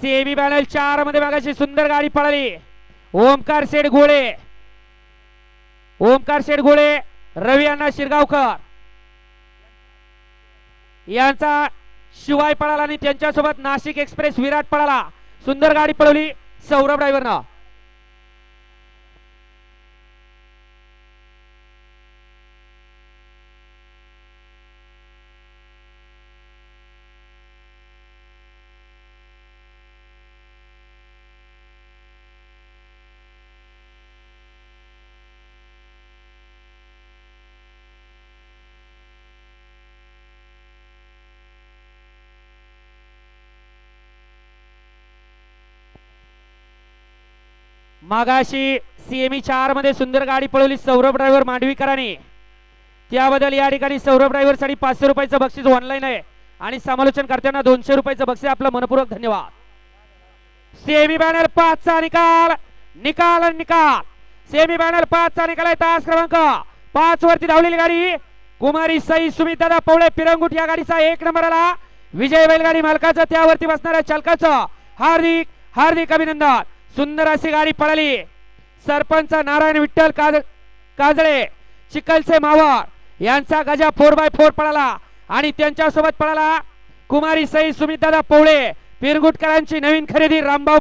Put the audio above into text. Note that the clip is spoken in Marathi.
सेमी बॅनल चारमध्ये मागाशी सुंदर गाडी पळाली. ओमकार शेठ गोळे ओमकार शेठ गोळे रवी अण्णा शिरगावकर. यांचा शिवाय पळाला आणि त्यांच्यासोबत नाशिक एक्सप्रेस विराट पळाला. सुंदर गाडी पळवली सौरभ ड्रायव्हरनं मागाशी सीएमई चारमध्ये सुंदर गाडी पळवली सौरभ ड्रायव्हर मांडवीकरांनी. त्याबद्दल या ठिकाणी सौरभ ड्रायव्हरसाठी पाचशे रुपयाचं बक्षीस ऑनलाईन आहे. आणि समालोचन करताना दोनशे रुपयाचं बक्षीस आपलं मनपूर्वक धन्यवाद. सेमी बॅनर पाचचा निकाल. निकाल आणि निकाल. सेमी बॅनर पाचचा निकाल आहे तास क्रमांक. पाच वरती धावलेली गाडी. कुमारी सई सुमित दादा पवळे पिरंगुट या गाडीचा एक नंबर आला. विजय बैलगाडी मालकाचं त्यावरती बसणाऱ्या चालकाचं हार्दिक हार्दिक अभिनंदन. सुंदर अशी गाडी पळाली. सरपंच नारायण विठ्ठल काज काजळे चिखलचे मावळ यांचा गजा फोर बाय फोर पळाला आणि त्यांच्यासोबत पळाला कुमारी सई सुमित दादा पवळे पिरगुटकरांची नवीन खरेदी रामभाऊ